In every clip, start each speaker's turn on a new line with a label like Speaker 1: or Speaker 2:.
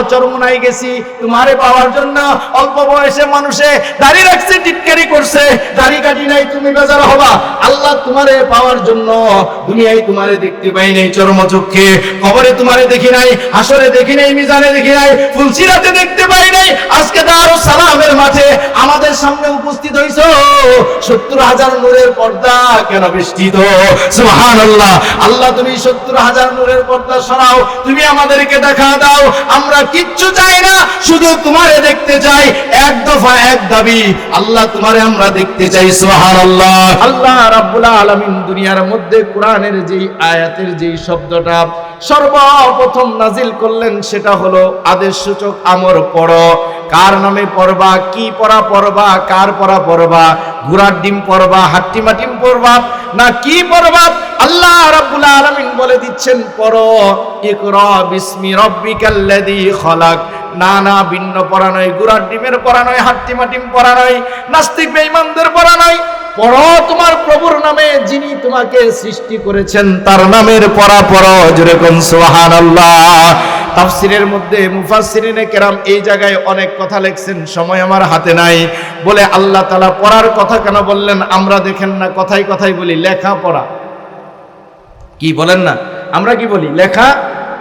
Speaker 1: আমরা চরমুনাই গেছি। তোমারে পাওয়ার জন্য অল্প বয়সে মানুষে দাড়ি রাখছে, টিটকারি করছে। দাড়ি কাটি নাই, তুমি বেজার হবা। আল্লাহ তোমারে পাওয়ার জন্য দুনিয়ায় তোমারে দেখতে পাই নাই চরমচক্ষে কবরে তোমারে দেখি নাই, হাসরে দেখি নাই, মিজানে দেখি নাই, ফুলসিরাতে দেখতে পাই নাই। আজকে দারু সালামের মাঠে আমাদের সামনে উপস্থিত হইছো। সত্তর হাজার নূরের পর্দা কেন বেষ্টিত? সুবহানাল্লাহ। আল্লাহ তুমি সত্তর হাজার নূরের পর্দা সরাও। তুমি আমাদেরকে দেখা দাও। আমরা কিচ্ছু চাই না, শুধু তোমারে দেখতে চাই, এক দফা এক দাবি, আল্লাহ তোমারে আমরা দেখতে চাই, সুবহানাল্লাহ। আল্লাহ রাব্বুল আলামিন দুনিয়ার মধ্যে কোরআনের যেই আয়াতের যেই শব্দটা সর্বপ্রথম নাজিল করলেন, সেটা হলো আদেশ সূচক আমর পড়ো। কার নামে পড়বা, কি পড়া পড়বা, কার পড়া পড়বা, ঘোড়ার ডিম পড়বা হাট্টিমা ডিম পড়বা, না কি পড়বা, আল্লাহ রাব্বুল আলামিন বলে দিচ্ছেন, পড়ো। ইকরা বিসমি রব্বিকাল্লাযী খলাক। না না ভিন্ন পড়া নয় গুড়ার ডিমের পড়া নয় হাট্টিমা ডিম পড়া নয় নাস্তিক বেঈমানদের পড়া নয় পড়ো তোমার প্রভুর নামে, যিনি তোমাকে সৃষ্টি করেছেন, তার নামের পড়া পড়ো যেরকম সুবহানাল্লাহ। তাফসিরের মধ্যে মুফাসসিরিনে কেরাম এই জায়গায় অনেক কথা লিখছেন, সময় আমার হাতে নাই। বলে আল্লাহ তাআলা পড়ার কথা কেন বললেন, আমরা দেখেন না কথাই কথাই বলি, লেখা পড়া। কি বলেন না? আমরা কি বলি? লেখা,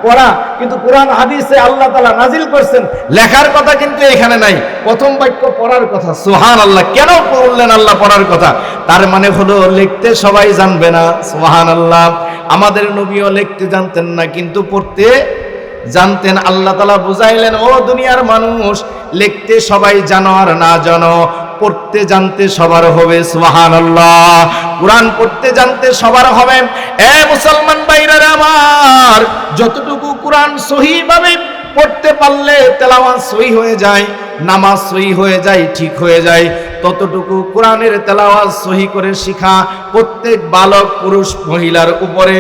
Speaker 1: পড়া। কিন্তু কোরআন, হাদিসে আল্লাহ তালা নাজিল করছেন। লেখার কথা কিন্তু এখানে নাই। প্রথম বাক্য পড়ার কথা। সোহান আল্লাহ কেন বললেন আল্লাহ পড়ার কথা? তার মানে হলো, লিখতে সবাই জানবে না। সোহান আল্লাহ আমাদের নবীও লিখতে জানতেন না, কিন্তু পড়তে জানতেন। আল্লাহ তালা বুঝাইলেন, ও দুনিয়ার মানুষ, লিখতে সবাই জানো আর না জানো। পড়তে জানতে সবার হবে সুহান আল্লাহ কোরআন পড়তে জানতে সবার হবে। এ মুসলমান বাইরের আমার, যতটুকু কোরআন সহিভাবে পড়তে পারলে তেলাওয়াত সহি হয়ে যায়, নামাজ সহি হয়ে যায়, ঠিক হয়ে যায়। ততটুকু কোরআনের তেলাওয়াত সহি করে শিখা, প্রত্যেক বালক পুরুষ মহিলার উপরে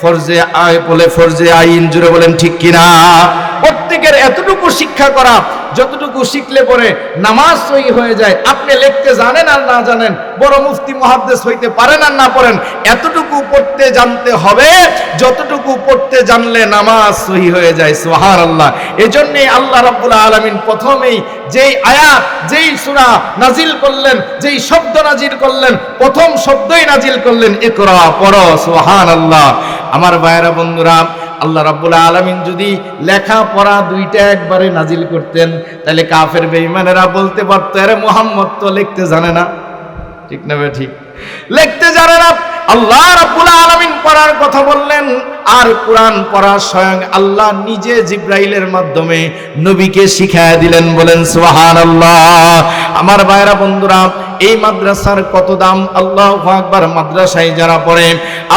Speaker 1: ফরজে আয় বলে ফরজে আইন জুড়ে বলেন ঠিক কিনা? প্রত্যেকের এতটুকু শিক্ষা করা, যতটুকু শিখলে পরে নামাজ সহি হয়ে যায়। আপনি লিখতে জানেন আর না জানেন, বড় মুফতি মহাদ্দেশ হইতে পারেন আর না পড়েন এতটুকু পড়তে জানতে হবে, যতটুকু পড়তে জানলে নামাজ সহি হয়ে যায় সোহার আল্লাহ এজন্যে আল্লাহ রাব্বুল আলামিন প্রথমেই যেই আয়াত, যেই সূরা নাজিল করলেন, যেই শব্দ নাজিল করলেন, প্রথম শব্দই নাজিল করলেন, ইকরা, পড়ো, সুবহানাল্লাহ। আমার ভাইয়েরা, বন্ধুরা আল্লাহ রাব্বুল আলামিন যদি লেখা পড়া দুইটা একবারে নাজিল করতেন, তাহলে কাফের বেঈমানেরা বলতে পারতো, আরে মুহাম্মদ তো লিখতে জানে না। ঠিক না ঠিক? লিখতে জানে না। আল্লাহ রাব্বুল আলামিন পড়ার কথা বললেন, আর কোরআন পড়া স্বয়ং আল্লাহ নিজে জিব্রাইলের মাধ্যমে নবীকে শিখায় দিলেন, বলেন সোহান আল্লাহ আমার ভাইরা বন্ধুরা এই মাদ্রাসার কত দাম? আল্লাহ আকবার। মাদ্রাসায় যারা পড়ে,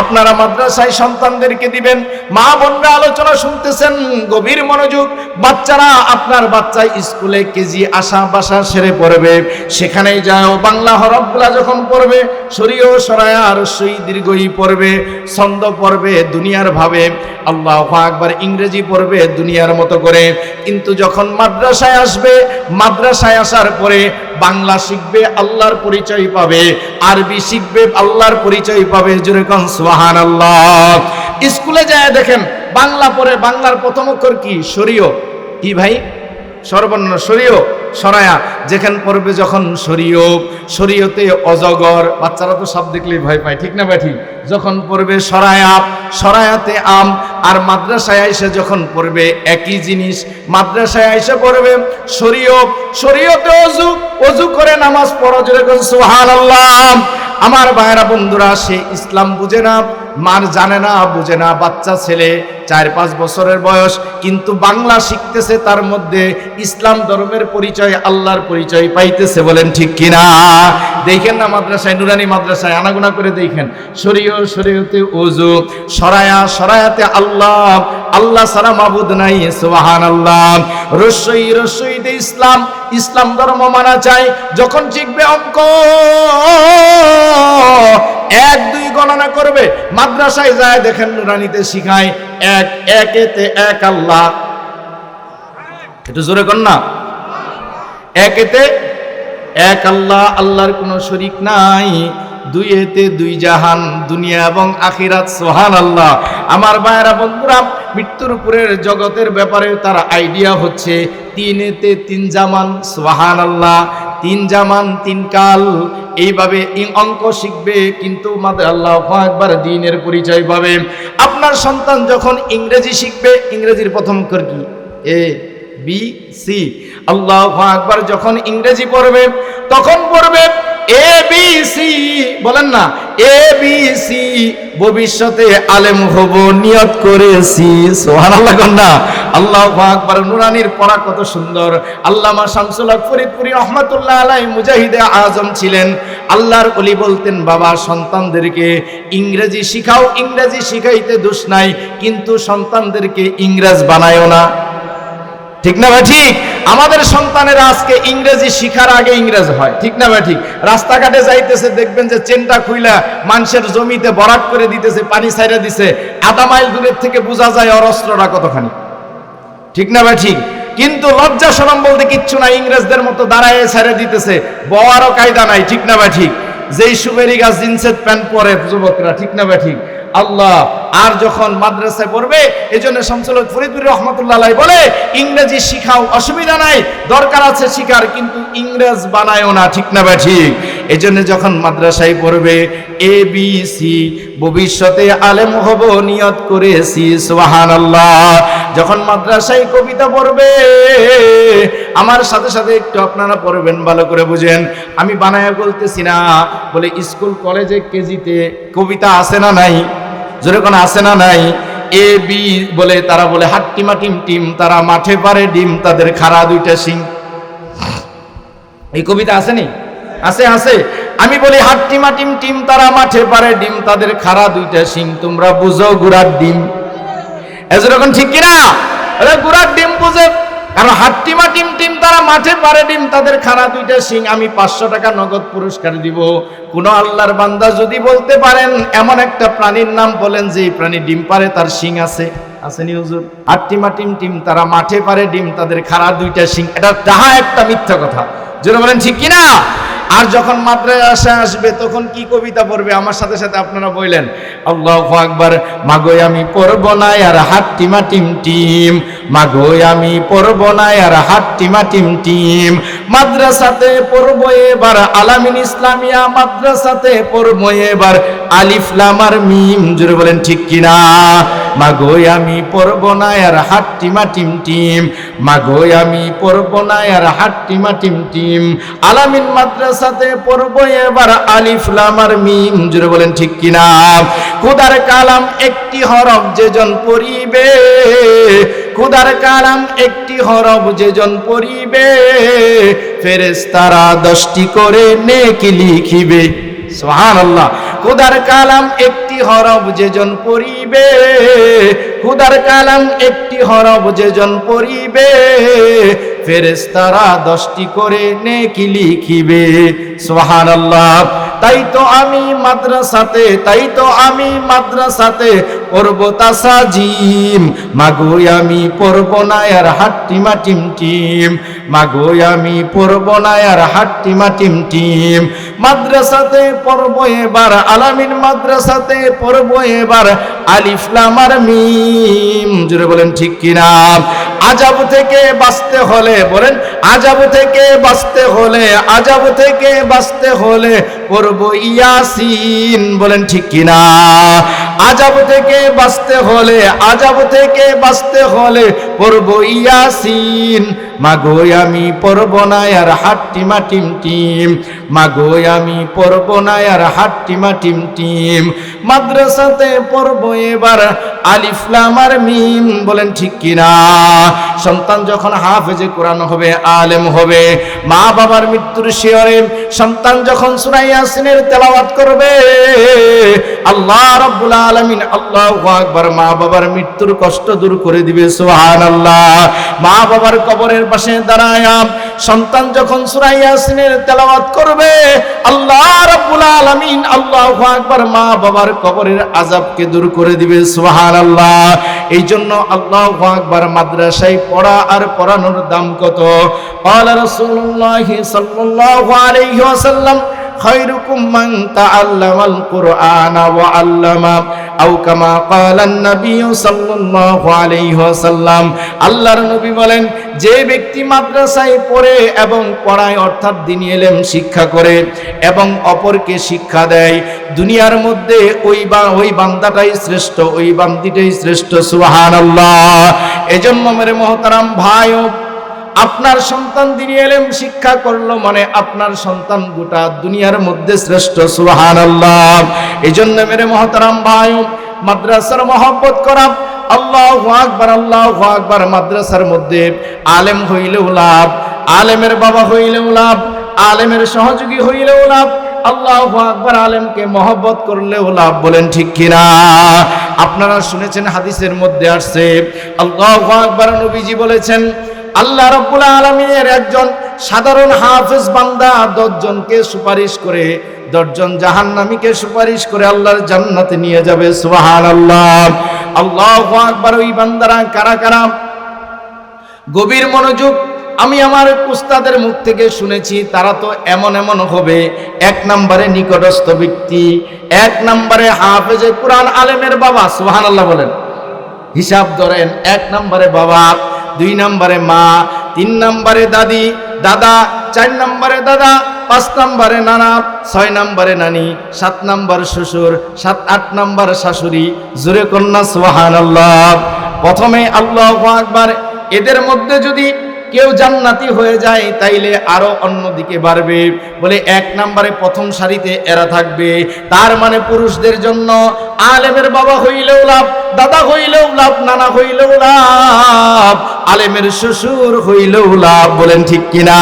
Speaker 1: আপনারা মাদ্রাসায় সন্তানদেরকে দিবেন। মা বোনরা আলোচনা শুনতেছেন, গভীর মনোযোগ। বাচ্চারা আপনার বাচ্চা স্কুলে কেজি আসা বাসা সেরে পড়বে। সেখানেই যাও, বাংলা হরফগুলা যখন পড়বে, শরীয় সরায়া আর সই দীর্ঘই পড়বে। ছন্দ পড়বে দুনিয়ার ভাবে। আল্লাহ আকবার ইংরেজি পড়বে দুনিয়ার মতো করে। কিন্তু যখন মাদ্রাসায় আসবে, মাদ্রাসায় আসার পরে বাংলা শিখবে, আল্লাহর পরিচয় পাবে। আরবি শিখবে, আল্লাহর পরিচয় পাবে। যেরকম সোহান আল্লাহ স্কুলে যায় দেখেন, বাংলা পড়ে, বাংলার প্রথম অক্ষর কি? শরীয়। কি ভাই? সর্বর্ণ শরীয়। সরায়া, যেখান পড়বে যখন শরীয় শরীয়তে অজগর, বাচ্চারা তো সব দেখলেই ভয় পায়, ঠিক না ভাই যখন পড়বে সরায়া, সরায়াতে আম, আর মাদ্রাসায় এসে যখন পড়বে একই জিনিস, মাদ্রাসায় এসে পড়বে শরীয় শরীয়তে অজু অজু করে নামাজ পড়া, জোরে সোহান সুহান আমার ভাইয়েরা বন্ধুরা, সে ইসলাম বুঝে না, মার জানে না, বুঝে না, বাচ্চা ছেলে, চার পাঁচ বছরের বয়স, কিন্তু বাংলা শিখতেছে তার মধ্যে ইসলাম ধর্মের পরিচয়, আল্লাহর পরিচয় পাইতেছে বলেন ঠিক কিনা? দেখেন না মাদ্রাসায়, নুরানি মাদ্রাসায়, আনাগুনা করে দেখেন। শরীয়, শরীয়তে ওজু সরায়া, সরায়াতে আল্লাহ আল্লাহ সারা মাবুদ নাই সুবাহান আল্লাহ রসই রসইতে ইসলাম ইসলাম ধর্ম মানা চাই যখন শিখবে অঙ্ক। এক, দুই গণনা করবে। মাদ্রাসায় যায়, দেখেন রানীতে শিখায়, এক একেতে এক, আল্লাহ। একটু জোরে কর না। একেতে এক, আল্লাহ। আল্লাহর কোনো শরিক নাই। দুই এতে দুই জাহান, দুনিয়া এবং আখিরাত সোহান আল্লাহ আমার ভাইয়েরা, বন্ধুরা, মৃত্যুর উপরের জগতের ব্যাপারে তার আইডিয়া হচ্ছে, তিন তিনেতে তিন জামান সোহান আল্লাহ তিন জামান, তিন কাল, এইভাবে অঙ্ক শিখবে, কিন্তু মাদের আল্লাহ একবার দিনের পরিচয় পাবে। আপনার সন্তান যখন ইংরেজি শিখবে, ইংরেজির প্রথম কর কি? এ, বি, সি। আল্লাহ আকবার যখন ইংরেজি পড়বে, তখন পড়বে এ বি সি বলেন না। এ বি সি ভবিষ্যতে আলেম হব, নিয়ত করেছি। সুবহানাল্লাহ কন্যা আল্লাহ আকবার, নুরানির পড়া কত সুন্দর। আল্লামা শামসুল হক ফরিদপুরি রহমাতুল্লাহ আলাই মুজাহিদে আজম ছিলেন। আল্লাহর অলি বলতেন, বাবা, সন্তানদেরকে ইংরেজি শিখাও। ইংরেজি শিখাইতে দোষ নাই, কিন্তু সন্তানদেরকে ইংরেজ বানায়ও না। ঠিক না ভাই? ঠিক। আমাদের সন্তানেরা আজকে ইংরেজি শিখার আগে ইংরেজ হয়। ঠিক না ভাই? ঠিক। রাস্তাঘাটে যাইতেছে, দেখবেন যে চেনটা খুইলা মানুষের জমিতে বরাট করে দিতেছে, পানি ছাইরা দিছে। আধা মাইল দূরের থেকে বোঝা যায় ওর অস্ত্রটা কতখানি। ঠিক না ভাই? ঠিক। কিন্তু লজ্জা শরম বলতে কিচ্ছু না ইংরেজদের মতো দাঁড়ায় ছেড়ে দিতেছে। বওয়ারও কায়দা নাই, ঠিক না ভাই? ঠিক। যেই সুবেরি গাছ, জিন্সের প্যান্ট পরে যুবকরা, ঠিক না ভাই? ঠিক। আল্লাহ, আর যখন মাদ্রাসায় পড়বে এই জন্য শামসুল ফরিদুর রহমতুল্লাহ বলে, ইংরেজি শিখাও অসুবিধা নাই, দরকার আছে শিখার, কিন্তু ইংরেজ বানায়ও না, ঠিক না ভাই ঠিক? এই জন্য যখন মাদ্রাসায় পড়বে এ বি সি ভবিষ্যতে আলেম হব, নিয়ত করেছি সুবাহান আল্লাহ যখন মাদ্রাসায় কবিতা পড়বে, আমার সাথে সাথে একটু আপনারা পড়বেন, ভালো করে বুঝেন। আমি বানায় বলতেছি না, বলে স্কুল, কলেজে, কেজিতে কবিতা আছে না নাই? জোরে কোনো আছে না নাই? এ বি বলে তারা বলে হাট্টিমা টিম টিম, তারা মাঠে পারে ডিম, তাদের খাড়া দুইটা সিং এই কবিতা আসেনি আছে আছে। আমি বলি হাট্টিমা টিম টিম তারা মাঠে পারে, ডিম তাদের খাড়া দুইটা সিং তোমরা বুঝো গুড়ার ডিম। এজরকম ঠিক কিনা? গুড়ার ডিম বুঝে। কারণ হাট্টিমা টিম টিম তারা মাঠে পারে, ডিম তাদের খাড়া দুইটা সিং আমি পাঁচশো টাকা নগদ পুরস্কার দিব। কোন আল্লাহর বান্দা যদি বলতে পারেন, এমন একটা প্রাণীর নাম বলেন যে প্রাণী ডিম পারে, তার সিং আছে। আসেনি হুজুর? হাট্টিমা টিম টিম তারা মাঠে পারে, ডিম তাদের খাড়া দুইটা সিং এটা তাহা একটা মিথ্যা কথা। যেটা বলেন ঠিক কিনা? আর যখন মাদ্রাসা আসবে, তখন কি কবিতা পড়বে? আমার সাথে সাথে আপনারা বললেন, আল্লাহ আকবার, মাগো আমি পড়ব না আর হাত টিমা টিম টিম মাগো আমি পড়ব না আর হাত টিমা টিম টিম মাদ্রাসাতে পড়ব এবার, আলামিন ইসলামিয়া মাদ্রাসাতে পড়ব এবার। আলিফ লামার মিম জুড়ে বলেন ঠিক কিনা? মাগো, আমি পড়ব না, আর হাত টিমা টিম। মাগো, আমি পড়ব না, আর হাত টিমা টিম। টিম আলামিন মাদ্রাসাতে পড়ব এবার, আলিফ লামার মিম জুড়ে বলেন ঠিক কিনা? খুদার কালাম একটি হরফ, যেজন পড়িবে খুদার কালাম একটি হরফ যেজন পড়িবে। ফেরেশতারা দশটি করে নেকি লিখিবে। সুহান আল্লাহ খুদার কালাম একটি হরফ যেজন পড়িবে। খুদার কালাম একটি হরফ যেজন পড়িবে। ফেরেশতারা দশটি করে নেকি লিখিবে। সুহান আল্লাহ তাই তো আমি মাদ্রাসাতে, তাই তো আমি মাদ্রাসাতে পড়ব তাসাজিম। মাগো আমি পড়ব না আর হাট্টিমা টিম টিম। মাগো আমি পড়ব না আর হাট্টিমা টিম টিম। মাদ্রাসাতে পড়ব এবার, আলামিন মাদ্রাসাতে পড়ব এবার আলিফলামার মিম। জুড়ে বলেন ঠিক কি কিনা? আজাব থেকে বাঁচতে হলে, বলেন, আজাব থেকে বাঁচতে হলে, আজাব থেকে বাঁচতে হলে ইয়াসিন বলেন ঠিক কিনা? আজাব থেকে বাঁচতে হলে আজাব থেকে বাঁচতে হলে পড়ব ইয়াসিন। মাগো আমি পড়ব না আর হাট্টিমা টিম টিম। মাগো আমি পড়ব না আর হাট্টিমা টিম টিম। মাদ্রাসাতে পড়ব এবার আলিফলামার মিম। বলেন ঠিক কিনা? সন্তান যখন হাফেজে কোরআন হবে, আলেম হবে মা বাবার মৃত্যুর শিয়রে সন্তান যখন সুরাই ইয়াসিনের তেলাওয়াত করবে, আল্লাহ রাব্বুল আলামিন আল্লাহ আকবার মা বাবার মৃত্যুর কষ্ট দূর করে দিবে সুবহানাল্লাহ মা বাবার কবরের পাশে দাঁড়ায় সন্তান যখন সুরাই ইয়াসিনের তেলাওয়াত করবে আল্লাহ রাব্বুল আলামিন আল্লাহু আকবার মা বাবার কবরের আযাবকে দূর করে দিবে সুবহানাল্লাহ এই জন্য আল্লাহু আকবার মাদ্রাসায় পড়া আর পড়ানোর দাম কত قال رسول الله صلى الله عليه وسلم خيركم من تعلم القرآن وعلمه أو كما قال النبي صلى الله عليه وسلم আল্লাহর নবী বলেন যে ব্যক্তি মাদ্রাসায় পড়ে এবং পড়ায় অর্থাৎ দিনী এলেম শিক্ষা করে এবং অপরকে শিক্ষা দেয় দুনিয়ার মধ্যে ওই বা ওই বান্দাটাই শ্রেষ্ঠ ওই বান্দিটাই শ্রেষ্ঠ সুবহানাল্লাহ এজন্য মেরে মহতারাম ভাই ও আপনার সন্তান দিনী এলেম শিক্ষা করল মানে আপনার সন্তান গোটা দুনিয়ার মধ্যে শ্রেষ্ঠ সুহান আল্লাহ এই জন্য মেরে মহতারাম ভাই, মাদ্রাসার মহব্বত করা, আল্লাহ আকবার আল্লাহ আকবার, মাদ্রাসার মধ্যে আলেম হইলেও লাভ, আলেমের বাবা হইলেও লাভ, আলেমের সহযোগী হইলেও লাভ, আল্লাহ আকবার, আলেমকে মহব্বত করলেও লাভ, বলেন ঠিক কিনা? আপনারা শুনেছেন হাদিসের মধ্যে আসছে, আল্লাহ আকবার নবীজি বলেছেন আল্লাহ রব্বুল আলমিনের একজন সাধারণ হাফেজ বান্দা দশজনকে সুপারিশ করে, দশজন জাহান্নামীকে সুপারিশ করে আল্লাহর জান্নাতে নিয়ে যাবে সুবাহান আল্লাহ আল্লাহ আকবার, ওই বান্দারা কারা কারা? গভীর মনোযোগ আমি আমার উস্তাদের মুখ থেকে শুনেছি, তারা তো এমন এমন হবে। এক নম্বরে নিকটস্থ ব্যক্তি, এক নম্বরে হাফেজে কোরআন আলেমের বাবা সুহান আল্লাহ বলেন। হিসাব ধরেন, এক নম্বরে বাবা দুই নম্বরে মা, তিন নম্বরে দাদি, দাদা, চার নম্বরে দাদা, পাঁচ নম্বরে নানা, ছয় নম্বরে নানি, সাত নম্বর শ্বশুর, সাত, আট নম্বর শাশুড়ি, জুরে কন্যা সোহান প্রথমে আল্লাহ আকবার। এদের মধ্যে যদি কেউ জান্নাতি হয়ে যায়, তাইলে আরও অন্যদিকে বাড়বে। বলে এক নম্বরে প্রথম সারিতে এরা থাকবে। তার মানে পুরুষদের জন্য আলেমের বাবা হইলেও লাভ, দাদা হইলেও লাভ, নানা হইলেও লাভ, আলেমের শ্বশুর হইলেও লাভ, বলেন ঠিক কিনা?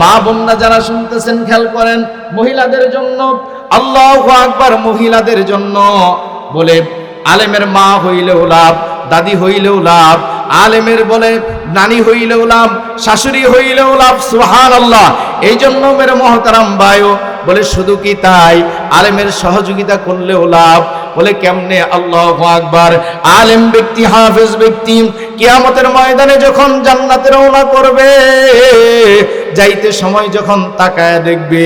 Speaker 1: মা বোনরা যারা শুনতেছেন, খেয়াল করেন, মহিলাদের জন্য, আল্লাহ আকবার মহিলাদের জন্য, বলে আলেমের মা হইলেও লাভ, দাদি হইলেও লাভ আলেমের বলে, নানি হইলেও লাভ, শাশুড়ি হইলেও লাভ সুহান আল্লাহ এই জন্য মেরে মহতারাম বায়ু বলে, শুধু কি তাই? আলেমের সহযোগিতা করলেও লাভ। বলে, কেমনে? আল্লাহ আকবার। আলেম ব্যক্তি, হাফেজ ব্যক্তি, কিয়ামতের ময়দানে যখন জান্নাতে রওনা করবে যাইতে সময় যখন তাকায় দেখবে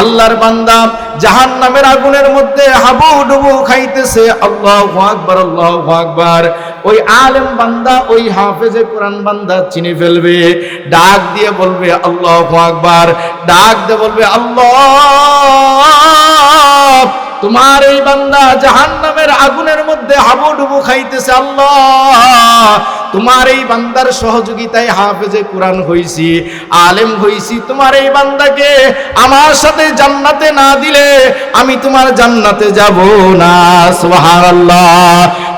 Speaker 1: আল্লাহর বান্দা জাহান নামের আগুনের মধ্যে হাবু ডুবু খাইতেছে, আল্লাহ আকবার আল্লাহ আকবার। ওই আলেম বান্দা, ওই হাফেজে কোরআন বান্দা চিনে ফেলবে, ডাক দিয়ে বলবে, আল্লাহ আকবার। ডাক দিয়ে বলবে, আল্লাহ, তোমার এই বান্দা জাহান নামের আগুনের মধ্যে হাবু ডুবু খাইতেছে, আল্লাহ। তোমার এই বান্দার সহযোগিতায় হাফেজে কোরআন হইছি, আলেম হইছি, তোমার এই বান্দাকে আমার সাথে জান্নাতে না দিলে আমি তোমার জান্নাতে যাব না, সুবহানাল্লাহ।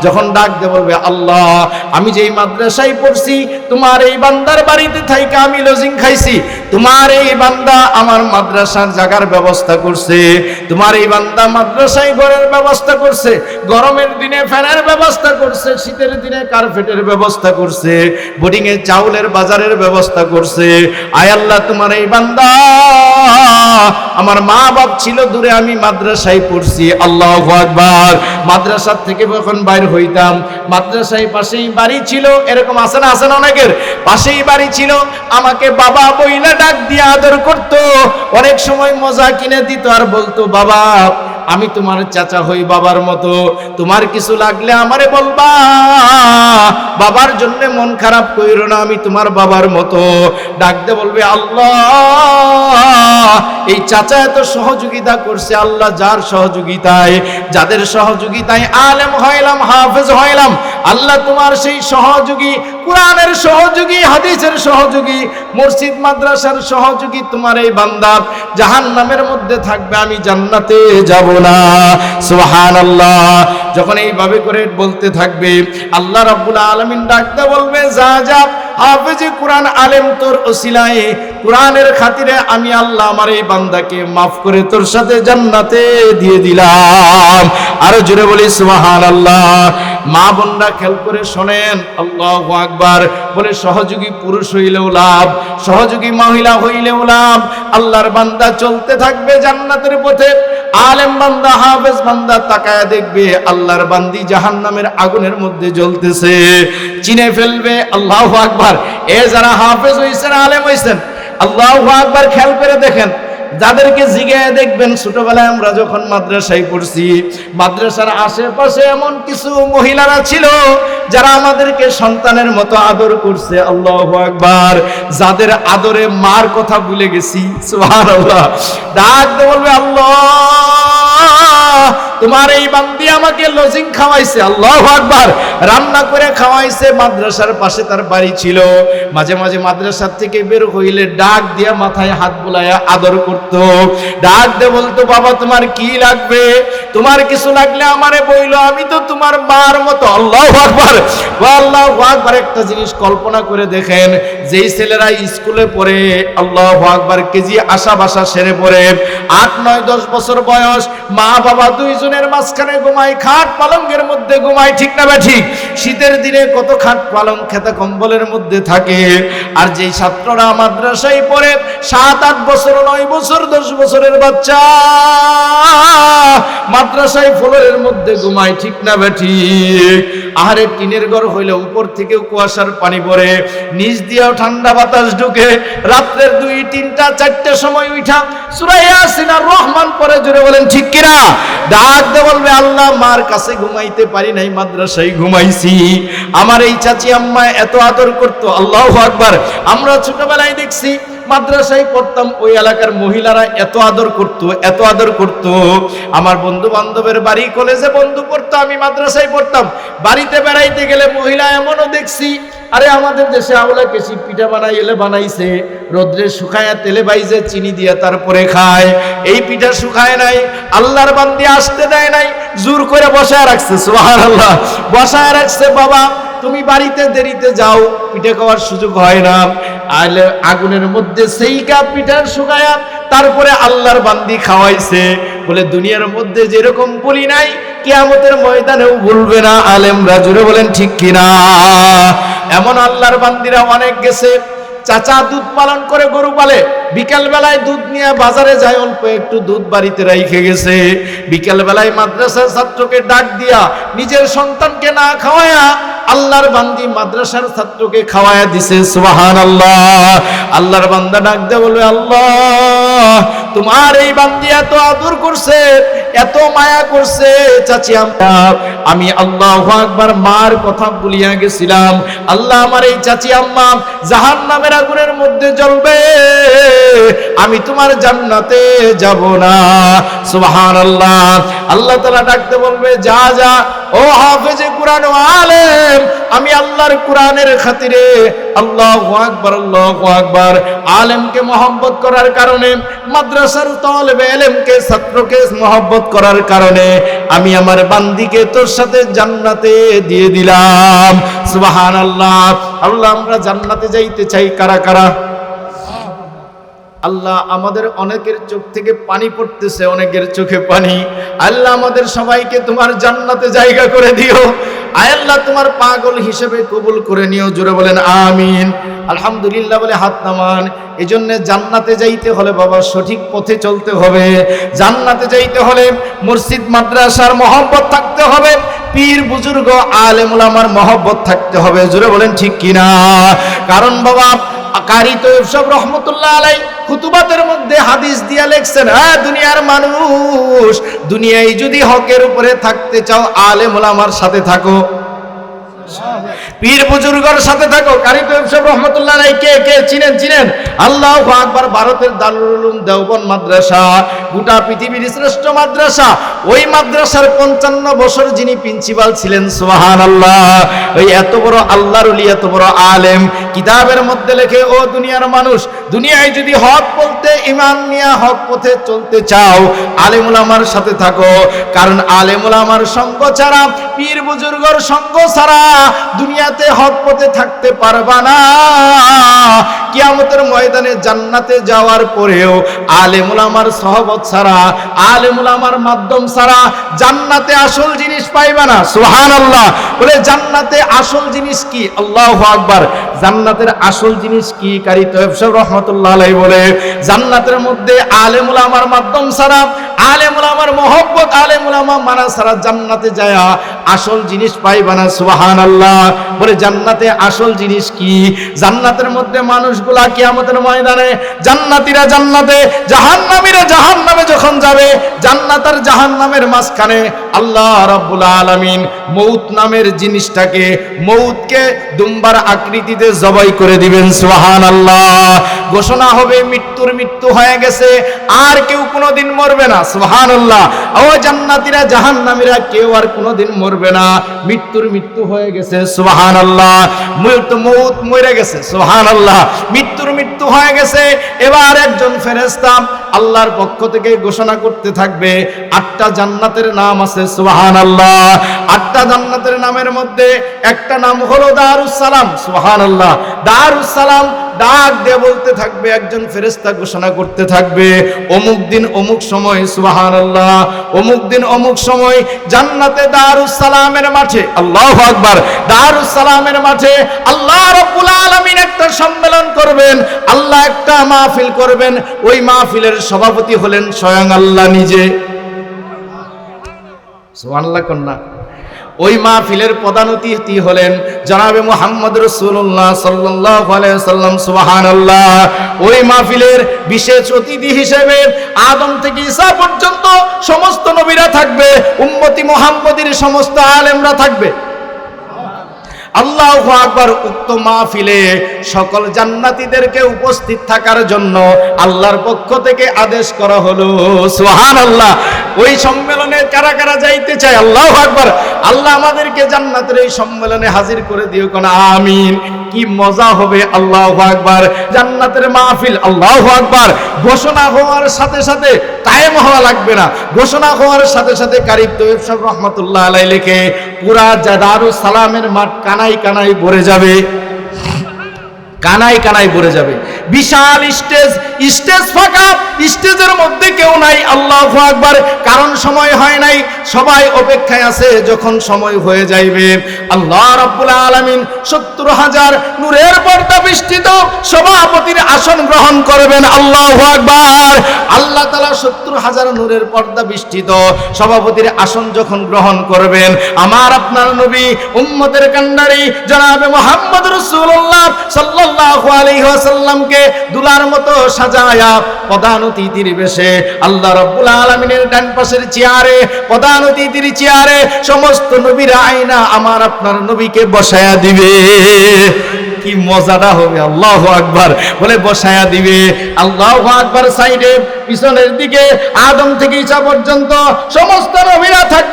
Speaker 1: যখন ডাক দে বলবে, আল্লাহ, আমি যেই মাদ্রাসায় পড়ছি, তোমার এই বান্দার বাড়িতে থাইকা আমি লজিং খাইছি। তোমার এই বান্দা আমার মাদ্রাসার জাগার ব্যবস্থা করছে। তোমার এই বান্দা মাদ্রাসায় ঘরের ব্যবস্থা করছে। গরমের দিনে ফ্যানের ব্যবস্থা করছে, শীতের দিনে কার্পেটের ব্যবস্থা করছে বোর্ডিং এ চাউলের বাজারের ব্যবস্থা করছে। আয় আল্লাহ, তোমার এই বান্দা, আমার মা বাপ ছিল দূরে, আমি মাদ্রাসায় পড়ছি। আল্লাহ আকবার। মাদ্রাসার থেকে যখন বাইর হইতাম। মাদ্রাসায় পাশেই বাড়ি ছিল, এরকম আছে না আছে না অনেকের? পাশেই বাড়ি ছিল, আমাকে বাবা বইলা ডাক দিয়ে আদর করত। অনেক সময় মজা কিনে দিত আর বলতো, বাবা আমি তোমার চাচা হই বাবার মতো। তোমার কিছু লাগলে আমারে বলবা। বাবার জন্য মন খারাপ কইরো না, আমি তোমার বাবার মতো। ডাকতে বলবে, আল্লাহ! এই চাচা এত সহযোগিতা করছে, আল্লাহ যার সহযোগিতায়, যাদের সহযোগিতায় আলেম হইলাম, হাফেজ হইলাম, আল্লাহ তোমার সেই সহযোগী, কোরআনের সহযোগী, হাদিসের সহযোগী, মসজিদ, মাদ্রাসার সহযোগী তোমার এই বান্দা। জাহান নামের মধ্যে থাকবে, আমি জান্নাতে যাব। না। সুহান আল্লাহ যখন এইভাবে করে বলতে থাকবে, আল্লাহ রাব্বুল আলামিন ডাকতে বলবে, যা যা, হাফেজে কোরআন আলেম তোর ওসিলায়, কোরআনের খাতিরে আমি আল্লাহ আমার এই বান্দাকে মাফ করে তোর সাথে জান্নাতে দিয়ে দিলাম। আরও জোরে বলি সুবহান আল্লাহ মা বোনরা খেল করে শোনেন, আল্লাহ আকবার। বলে সহযোগী পুরুষ হইলেও লাভ, সহযোগী মহিলা হইলেও লাভ। আল্লাহর বান্দা চলতে থাকবে জান্নাতের পথে। আলেম বান্দা, হাফেজ বান্দা, তাকায় দেখবে আল্লাহর বান্দি জাহান্নামের আগুনের মধ্যে জ্বলতেছে। চিনে ফেলবে, আল্লাহ আকবার। এ যারা হাফেজ হইছেন, আলেম হইছেন, আল্লাহ আকবার খেয়াল করে দেখেন যাদেরকে জিগায় দেখবেন, ছোটবেলায় আমরা যখন মাদ্রাসায় পড়ছি, মাদ্রাসার আশেপাশে এমন কিছু মহিলারা ছিল যারা আমাদেরকে সন্তানের মতো আদর করছে। আল্লাহ একবার যাদের আদরে মার কথা ভুলে গেছি। সুবহানাল্লাহ। ডাক দিয়ে বলবে, আল্লাহ! তোমার এই বান্দি আমাকে লজিং খাওয়াইছে, আল্লাহ আকবার। রান্না করে খাওয়াইছে, মাদ্রাসার পাশে তার বাড়ি ছিল। মাঝে মাঝে মাদ্রাসার থেকে বের হইলে ডাক দিয়া মাথায় হাত বুলাইয়া আদর করত। ডাক দিয়ে বলতো, বাবা, তোমার কি লাগবে? তোমার কিছু লাগলে আমারে বইলো, আমি তো তোমার মার মতো। আল্লাহ আকবার। আল্লাহ আকবার, একটা জিনিস কল্পনা করে দেখেন, যেই ছেলেরা স্কুলে পড়ে, আল্লাহ আকবার, কেজি আশা বাসা সেরে পড়ে। আট, নয়, দশ বছর বয়স মা বাবা দুইজনের মাঝখানে ঘুমায়, খাট পালঙ্গের মধ্যে ঘুমায়, ঠিক না বা শীতের দিনে কত খাট পালং খেতা কম্বলের মধ্যে থাকে? আর যেই ছাত্ররা মাদ্রাসায় পড়ে, সাত, আট বছর, নয় বছর, দশ বছরের বাচ্চা মাদ্রাসায় ফ্লোরের মধ্যে ঘুমায়, ঠিক না বা আহারে টিনের ঘর হইলে উপর থেকে কুয়াশার পানি পড়ে। নিচ দিয়েও ঠান্ডা বাতাস ঢুকে। রাত্রের দুই, তিনটা, চারটে সময় উঠা সুরাইয়া সিনার রহমান পরে জুড়ে বলেন, ঠিক কিনা? ডাক দে বলবে, আল্লাহ, মার কাছে ঘুমাইতে পারি নাই, মাদ্রাসায় ঘুমাইছি। আমার এই চাচি আম্মা এত আদর করতো, আল্লাহ আকবার। আমরা ছোটবেলায় দেখছি মাদ্রাসায় পড়তাম, ওই এলাকার মহিলারা এত আদর করত, এত আদর করত। আমার বন্ধু বান্ধবের বাড়ি, কলেজে বন্ধু পড়তো, আমি মাদ্রাসায় পড়তাম। বাড়িতে বেড়াইতে গেলে মহিলা এমনও দেখছি, আরে আমাদের দেশে আওলা কেসি পিঠা বানাই এলে বানাইছে, রোদ্রে শুকায়া তেলে বাইজে চিনি দিয়ে তারপরে খায়। এই পিঠা শুকায় নাই, আল্লাহর বান্দি আসতে দেয় নাই, জোর করে বসায় রাখছে সোহার আল্লাহ বসায় রাখছে, বাবা তুমি বাড়িতে দেরিতে যাও, পিঠে খাওয়ার সুযোগ হয় না। আলে আগুনের মধ্যে সেই কাপ পিঠার শুকায়া তারপরে আল্লাহর বান্দি খাওয়াইছে। বলে, দুনিয়ার মধ্যে যেরকম বলি নাই, কিয়ামতের ময়দানেও ভুলবে না। আলেমরা জুড়ে বলেন, ঠিক কিনা? এমন আল্লাহর বান্দিরা অনেক গেছে। চাচা দুধ পালন করে গরু পালে বিকাল বেলায় দুধ নিয়ে বাজারে যায়, অল্প একটু দুধ বাড়িতে রাইখে গেছে। বিকাল বেলায় মাদ্রাসার ছাত্রকে ডাক দিয়া নিজের সন্তানকে না খাওয়ায়া আল্লাহর বান্দি মাদ্রাসার ছাত্রকে খাওয়ায়া দিছে সুবাহান আল্লাহ আল্লাহর বান্দা ডাক দিয়ে বলবে, আল্লাহ, তোমার এই বান্দি এত আদর করছে, এত মায়া করছে, চাচি আমি আল্লাহ আকবার মার কথা বলিয়া গেছিলাম। আল্লাহ আমার এই চাচি আম্মা জাহান নামের আগুনের মধ্যে জ্বলবে, আমি তোমার জান্নাতে যাব না। সুবহান আল্লাহ আল্লাহ তালা ডাকতে বলবে, যা যা, ও হাফেজে কোরআন আলেম, আমি আল্লাহর কোরআনের খাতিরে আল্লাহ আকবার আল্লাহ আকবার, আলেমকে মহব্বত করার কারণে, মাদ্রাসার তলবে এলেমকে, ছাত্রকে মহব্বত করার কারণে, আমি আমার বান্দিকে তোর সাথে জান্নাতে দিয়ে দিলাম। সুবাহান আল্লাহ আল্লাহ, আমরা জান্নাতে যাইতে চাই কারা কারা? আল্লাহ আমাদের অনেকের চোখ থেকে পানি পড়তেছে, অনেকের চোখে পানি। আল্লাহ আমাদের সবাইকে তোমার জান্নাতে জায়গা করে দিও। আল্লাহ তোমার পাগল হিসেবে কবুল করে নিও, জোরে বলেন আমিন। আলহামদুলিল্লাহ বলে হাত নামান। এই জন্য জান্নাতে যাইতে হলে বাবা সঠিক পথে চলতে হবে। জান্নাতে যাইতে হলে মসজিদ, মাদ্রাসার মহব্বত থাকতে হবে। পীর, বুজুর্গ আলেমুল আমার মহব্বত থাকতে হবে। জোরে বলেন ঠিক কিনা? কারণ বাবা কারি তো সব রহমতুল্লাহ আলাই খুতুবাতের মধ্যে হাদিস দিয়া লেখছেন হ্যাঁ দুনিয়ার মানুষ, দুনিয়ায় যদি হকের উপরে থাকতে চাও আলেম ওলামার সাথে থাকো। পীর বুজুর্গর সাথে থাকো। কারি তো সব রহমতুল্লাহ আলাই কে কে চিনেন চিনেন? আল্লাহ আকবার, ভারতের দারুল দেওবন মাদ্রাসা, গোটা পৃথিবীর শ্রেষ্ঠ মাদ্রাসা। ওই মাদ্রাসার পঞ্চান্ন বছর যিনি প্রিন্সিপাল ছিলেন সোহান আল্লাহ ওই এত বড় আল্লাহর এত বড় আলেম। কিতাবের মধ্যে লেখে, ও দুনিয়ার মানুষ, দুনিয়ায় যদি হক বলতে ইমান নিয়ে হক পথে চলতে চাও আলেমুল আমার সাথে থাকো। কারণ আলেমুল আমার সঙ্গ ছাড়া পীর বুজুর্গর সঙ্গ ছাড়া দুনিয়াতে হক পথে থাকতে পারবা না। কিয়ামতের ময়দানে জান্নাতে যাওয়ার পরেও আলেমুল আমার সহবত ছাড়া, আলেমুল আমার মাধ্যম ছাড়া জান্নাতে আসল জিনিস পাইবা না। সুহান আল্লাহ বলে জান্নাতে আসল জিনিস কি? আল্লাহ আকবার। জান্নাতের আসল জিনিস কি? কারি সব রহমতুল্লাহ আলাই বলে, জান্নাতের মধ্যে আলেমুল আমার মাধ্যম ছাড়া, আলেমুল আমার মহব্বত, আলেমুল আমার মানা ছাড়া জান্নাতে যায় আসল জিনিস পাইবা না। সুবাহান আল্লাহ বলে জান্নাতে আসল জিনিস কি? জান্নাতের মধ্যে মানুষগুলা কিয়ামতের ময়দানে জান্নাতিরা জান্নাতে, জাহান্নামীরা জাহান্নামে যখন যাবে জান্নাত আর জাহান্নামের মাঝখানে আল্লাহ রাব্বুল আলামিন মৌত নামের জিনিসটাকে মৌতকে দুম্বার আকৃতিতে জবাই করে দিবেন, সুবহানাল্লাহ। ঘোষণা হবে, মৃত্যুর মৃত্যু হয়ে গেছে, আর কেউ কোনোদিন মরবে না, সুবহানাল্লাহ। ও জান্নাতীরা, জাহান্নামীরা, কেউ আর কোনোদিন মরবে না, মৃত্যুর মৃত্যু হয়ে গেছে, সুবহানাল্লাহ। মৃত মৌত মরে গেছে, সুবহানাল্লাহ। মৃত্যুর মৃত্যু হয়ে গেছে, এবার একজন ফেরেশতা আল্লাহর পক্ষ থেকে ঘোষণা করতে থাকবে, আটটা জান্নাতের নাম আছে, সুবহানাল্লাহ। আটটা জান্নাতের নামের মধ্যে একটা নাম হলো দারুস সালাম, সুবহানাল্লাহ। দারুস সালাম ডাক দিয়ে বলতে থাকবে, একজন ফেরেস্তা ঘোষণা করতে থাকবে, অমুক দিন অমুক সময় সুবাহান আল্লাহ অমুক দিন অমুক সময় জান্নাতে দারুস সালামের মাঠে, আল্লাহু আকবার, দারুস সালামের মাঠে আল্লাহ রাব্বুল আলামিন একটা সম্মেলন করবেন, আল্লাহ একটা মাহফিল করবেন, ওই মাহফিলের সভাপতি হলেন স্বয়ং আল্লাহ নিজে। সুবহানাল্লাহ কন্যা। ওই মাহফিলের প্রধান অতিথি হলেন জনাবে মোহাম্মদ রসুল্লাহ সাল্লাহ সাল্লাম সুবাহান্লাহ ওই মাহফিলের বিশেষ অতিথি হিসেবে আদম থেকে ঈসা পর্যন্ত সমস্ত নবীরা থাকবে, উম্মতি মোহাম্মদের সমস্ত আলেমরা থাকবে। আল্লাহ আকবার উক্ত মাহফিলে সকল জান্নাতীদেরকে উপস্থিত থাকার জন্য আল্লাহর পক্ষ থেকে আদেশ করা হলো। সুহান আল্লাহ ওই সম্মেলনে কারা কারা যাইতে চায়? আল্লাহ আকবার। আল্লাহ আমাদেরকে জান্নাতের এই সম্মেলনে হাজির করে দিও কোন আমিন। কি মজা হবে আল্লাহ আকবার। জান্নাতের মাহফিল, আল্লাহ আকবার। ঘোষণা হওয়ার সাথে সাথে কায়েম হওয়া লাগবে না। ঘোষণা হওয়ার সাথে সাথে কারিব তৈব রহমতুল্লাহ আলাই লিখে, পুরা জাদারু সালামের মাঠ কানাই কানাই ভরে যাবে। কানাই কানাই ভরে যাবে। বিশাল স্টেজ স্টেজ ফাঁকা, স্টেজের মধ্যে কেউ নাই, আল্লাহ আকবার। কারণ সময় হয় নাই, সবাই অপেক্ষায় আছে, যখন সময় হয়ে যাইবে। আল্লাহ রাব্বুল আলামিন সত্তর হাজার নূরের পর্দা বিস্তৃত সভাপতির আসন গ্রহণ করবেন, আল্লাহ আকবার। আল্লাহ তালা সত্তর হাজার নূরের পর্দা বিস্তৃত সভাপতির আসন যখন গ্রহণ করবেন, আমার আপনার নবী, উম্মতের কান্ডারি, জনাবে মোহাম্মদ রসুল্লাহ সাল্লাল্লাহু আলাইহি ওয়াসাল্লামকে দুলার মতো সাজায়া প্রধান অতিথির বেশে আল্লাহ ডান পাশের চেয়ারে প্রধান অতিথির চেয়ারে সমস্ত নবীরা আমার আপনার নবীকে বসায়া দিবে। কি মজাটা হবে, আল্লাহ আকবার। বলে বসায়া দিবে। আল্লাহ আকবার সাইডে, পিছনের দিকে, আদম থেকে ইসা পর্যন্ত সমস্ত নবীরা থাকবে।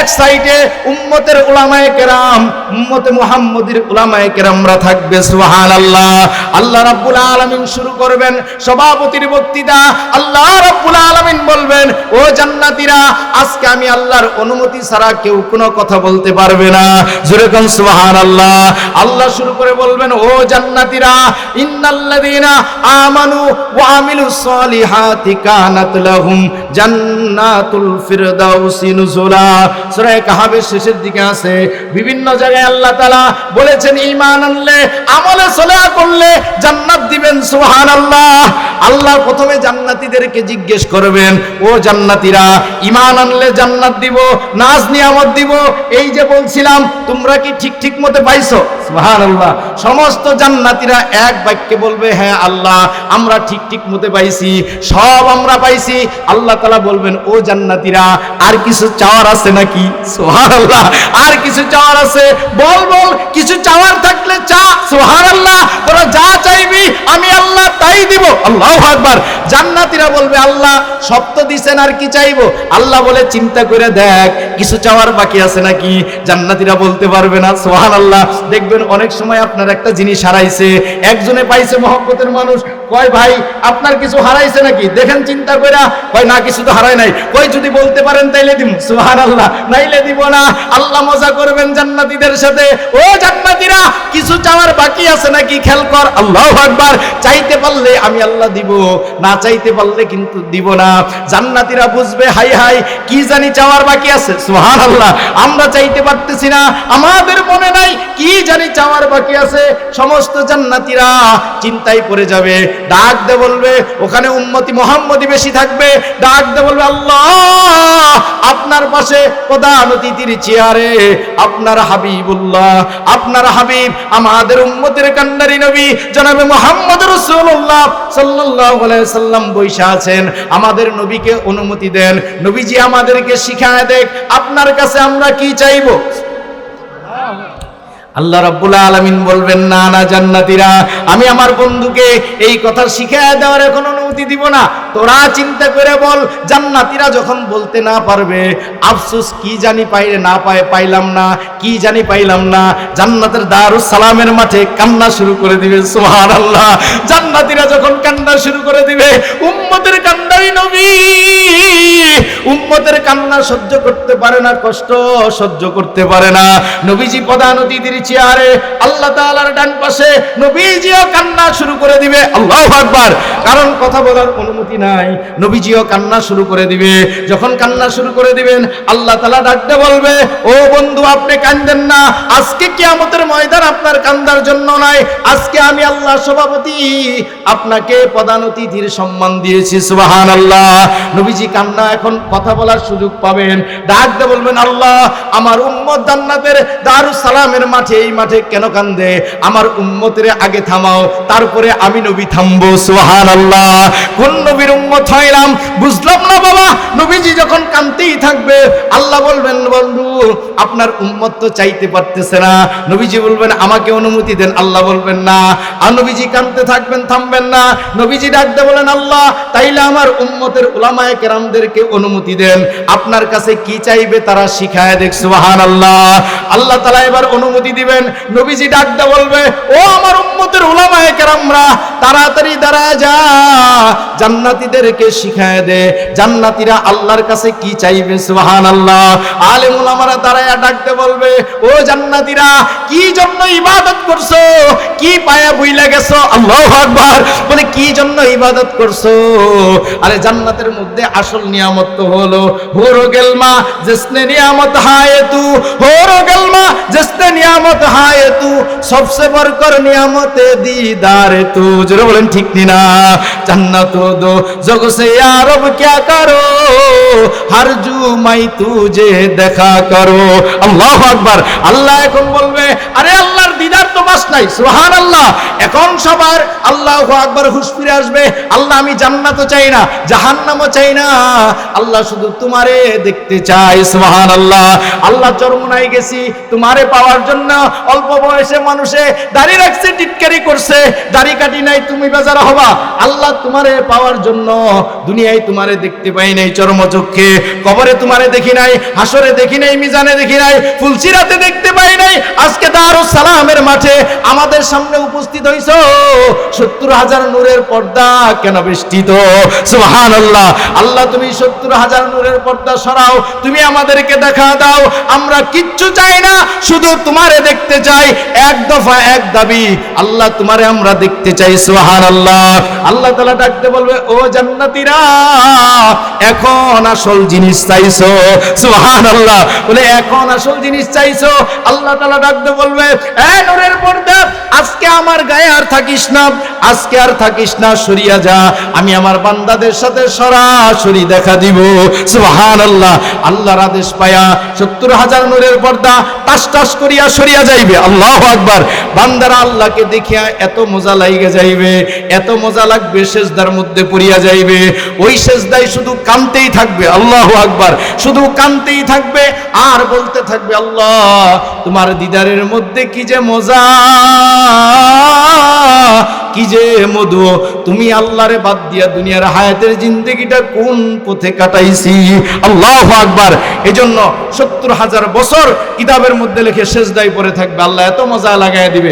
Speaker 1: এক সাইডে উম্মতের উলামায়ে কেরাম, উম্মতে মুহাম্মদের উলামায়ে কেরামরা থাকবে, সুবহানাল্লাহ। আল্লাহ রাব্বুল আলামিন শুরু করবেন সভাপতির বক্তৃতা। আল্লাহ রাব্বুল আলামিন বলবেন, ও জান্নাতীরা, আজকে আমি আল্লাহর অনুমতি ছাড়া কেউ কোনো কথা বলতে পারবে না। জোরে কোন, সুবহানাল্লাহ। আল্লাহ শুরু করে বলবেন, ও জান্নাতীরা, ইন্নাল্লাযীনা আমানু ওয়া আমিলুস সলিহাতি কানাত লাহুম জান্নাতুল ফিরদাউসি নুজুলা। সূরা কাহাবের শেষের দিকে আছে। বিভিন্ন জায়গায় আল্লাহ তাআলা বলেছেন, ঈমান আনলে, আমলে সলাহ করলে জান্নাত দিবেন, সুবহানাল্লাহ। আল্লাহ প্রথমে জান্নাতীদেরকে জিজ্ঞেস করবেন, ও জান্নাতীরা, ঈমান আনলে জান্নাত দিব, নাজ নিয়ামত দিব? এই যে বলছিলাম, তোমরা কি ঠিক ঠিক মতে পাইছো? সুবহানাল্লাহ। সমস্ত জান্নাতীরা এক বাক্যে বলবে হ্যাঁ আল্লাহ, আমরা ঠিক ঠিক মতে পাইছি, সব আমরা পাইছি। আল্লাহ তাআলা বলবেন, ও জান্নাতীরা, আর কিছু চাওয়ার আছে নাকি? সুবহানাল্লাহ। আর কিছু চাওয়ার আছে? বল বল। কিছু চাওয়ার থাকলে চা। সুবহানাল্লাহ। তোরা যা চাইবি, আমি আল্লাহ তাই দিব। আল্লাহু আকবার। জান্নাতীরা বলবে, আল্লাহ, সব তো দিছেন, আর কি চাইব? আল্লাহ বলে, চিন্তা করে দেখ, কিছু চাওয়ার বাকি আছে নাকি? জান্নাতীরা বলতে পারবে না, সুবহানাল্লাহ। দেখবেন অনেক সময় আপনার একটা জিনিস হারাইছে, একজনে পাইছে মহব্বতের মানুষ। কয়, ভাই, আপনার কিছু হারাইছে নাকি? দেখেন, চিন্তা কইরা, কয়, না, কিছু তো হারায় নাই। কই যদি বলতে পারেন, তাইলে দিব সুবহানাল্লাহ। নাইলে দিব না। আল্লাহ মজা করবেন জান্নাতীদের সাথে। ও জান্নাতীরা, কিছু চাওয়ার বাকি আছে নাকি? খেল কর, আল্লাহ আকবার। চাইতে পারলে আমি আল্লাহ দিব, না চাইতে পারলে কিন্তু দিব না। জান্নাতীরা বুঝবে, হাই হাই, কি জানি চাওয়ার বাকি আছে? সুবহানাল্লাহ। আমরা চাইতে পারতেছি না। আমাদের মনে জানি চাওয়ার বাকি আছে, সমস্ত জান্নাতীরা চিন্তায় পড়ে যাবে। ডাক দে বলবে, ওখানে উম্মতি মোহাম্মদী বেশি থাকবে। ডাক দে বলবে, আল্লাহ, আপনার পাশে প্রধান অতিথির চেয়ারে আপনার হাবিবুল্লাহ, আপনার হাবিব আমাদের উম্মতের কান্ডারি নবী, জনাবে মোহাম্মদ রসুল্লাহ আলাইহি সাল্লাম বৈশা আছেন। আমাদের নবীকে অনুমতি দেন। নবীজি আমাদেরকে শিখায় দেখ, আপনার কাছে আমরা কি চাইব? আল্লাহ রাব্বুল আলামিন বলবেন, না না, জান্নাতীরা, আমি আমার বন্ধুকে এই কথা শিখিয়ে দেওয়ার এখন অনুমতি দিব না। তোরা চিন্তা করে বল, জান্নাতীরা যখন বলতে না পারবে, আফসোস কি জানি পাই না পাই পাইলাম না, কি জানি পাইলাম না। জান্নাতের দারুস সালামের মাঠে কান্না শুরু করে দিবে, সুবহানাল্লাহ। জান্নাতীরা যখন কান্না শুরু করে দিবে, উম্মতের কান্নাই নবী। উম্মতের কান্না সহ্য করতে পারে না, কষ্ট সহ্য করতে পারে না। নবীজি প্রধান অতিথির চেয়ারে আল্লাহ তাআলার ডান পাশে নবীজিও কান্না শুরু করে দিবে। আল্লাহু আকবার। কারণ কথা বলার অনুমতি নাই। নবীজিও কান্না শুরু করে দিবে। যখন কান্না শুরু করে দিবেন, আল্লাহ তাআলা ডাকতে বলবে, ও বন্ধু, আপনি কান্দেন না। আজকে কিয়ামতের ময়দান আপনার কান্দার জন্য নাই। আজকে আমি আল্লাহ সভাপতি। আপনাকে প্রধান অতিথির সম্মান দিয়েছি, সুবহানাল্লাহ। নবীজি কান্না এখন কথা বলার সুযোগ পাবেন। ডাক দিয়ে বলবেন, আল্লাহ, আমার উম্মত জান্নাতের দারুস সালামের মাঠে, এই মাঠে কেন কান্দে? আমার উম্মতের আগে থামাও, তারপরে আমি নবী থামবো। সুবহানাল্লাহ। কোন নবীর উম্মত হইলাম? বুঝলাম না বাবা, নবীজি যখন কানতেই থাকবে, আল্লাহ বলবেন, বন্ধু, আপনার উম্মত তো চাইতে পারতেছে না। নবীজি বলবেন, আমাকে অনুমতি দেন। আল্লাহ বলবেন, না। আর নবীজি কানতে থাকবেন, থামবেন না। নবীজি ডাক ডাকতে বলেন, আল্লাহ, তাইলে আমার উম্মতের উলামায়ে কেরামদেরকে অনুমতি দেন। আপনার কাছে কি চাইবে তারা শিখায় দেখ সুবাহান আল্লাহ আল্লাহ তালা এবার অনুমতি দিবেন। নবীজি ডাকতে বলবে, ও আমার উম্মতের উলামায়ে কেরামরা, তাড়াতাড়ি দাঁড়া যা। জান্নাতীদেরকে শিখায় দে। জান্নাতীরা আল্লাহর কাছে কি চাইবে সুবাহান আল্লাহ আলেম উলামারা দাঁড়ায়া ডাকতে বলবে, ও জান্নাতীরা, কি জন্য ইবাদত করছ? কি পায়া বুইলা গেছো? আল্লাহু আকবার। বলে, কি জন্য ইবাদত করছ? আরে, জান্নাতের মধ্যে আসল নিয়ামত তো হলো, হোর গেলমা জিসনে নিয়ামত হায় তু, হোর গেলমা জিসনে নিয়ামত হায় তু, সবসে বরকর নিয়ামতে দিদার তু। জোরে বলেন, ঠিক নি না? জান্নাত দো, জগ সে আরব কিয়া করো? হার জুমাই তুজে দেখা করো। আল্লাহ আকবার। আল্লাহ এখন বলবে, আরে আল্লাহ দিদার তো বাস নাই সুহান আল্লাহ এখন সবার আল্লাহ ফিরে আসবে। আল্লাহ, আমি জান্নাতও চাই না, জাহান্নামও চাই না। আল্লাহ শুধু তোমারে দেখতে চাই সুহান আল্লাহ আল্লাহ চরমনাই গেছি, তোমারে পাওয়ার জন্য। অল্প বয়সে মানুষে দাড়ি রাখছে, টিটকারি করছে। কাটি নাই, তুমি বেজার হবা। আল্লাহ তোমারে পাওয়ার জন্য দুনিয়ায় তোমারে দেখতে পাই নাই চরমচক্ষে কবরে তোমারে দেখি নাই, হাসরে দেখি নাই, মিজানে দেখি নাই ফুলসিরাতে দেখতে পাই নাই। আজকে দারুস সালামের মাঠে আমাদের সামনে উপস্থিত হইছ। সত্তর হাজার নূরের পর্দা কেন বেষ্টিত? সুহান আল্লাহ আল্লাহ তুমি সত্তর হাজার নূরের পর্দা সরাও। তুমি আমাদেরকে দেখা দাও। আমরা কিচ্ছু চাই না, শুধু তোমারে দেখতে চাই। এক দফা এক দাবি, আল্লাহ তোমারে আমরা দেখতে চাই সুহান আল্লাহ আল্লাহ তালা ডাকতে বলবে, ও জান্নাতীরা, এখন আসল জিনিস চাইছো। সুহান আল্লাহ বলে, এখন আসল জিনিস চাইছো? আল্লাহ তালা ডাকতে বলবে, এ নূরের পর্দা। আজকে আমার গায়ে আর থাকিস না, আজকে আর থাকিস না, সরিয়া যা। আমি আমার বান্দাদের সাথে সরাসরি দেখা দিব। সুহান আল্লাহ আল্লাহর আদেশ পায়া সত্তর হাজার নূরের পর্দা টাস টাস করিয়া সরিয়া যাইবে। আল্লাহ আকবার। বান্দারা আল্লাহকে দেখিয়া এত মজা লাইগে যাইবে, এত মজা লাগবে শেষদার মধ্যে পড়িয়া যাইবে। ওই শেষদাই শুধু কানতেই থাকবে, আল্লাহ আকবার। শুধু কানতেই থাকবে আর বলতে থাকবে, আল্লাহ, তোমার দিদারের মধ্যে কি যে মজা। কি যে মধু, তুমি আল্লাহরে বাদ দিয়া দুনিয়ার হায়াতের জিন্দগিটা কোন পথে কাটাইছি? আল্লাহ আকবার। এই জন্য সত্তর হাজার বছর কিতাবের মধ্যে লেখে শেষ দায় পরে থাকবে। আল্লাহ এত মজা লাগাই দিবে।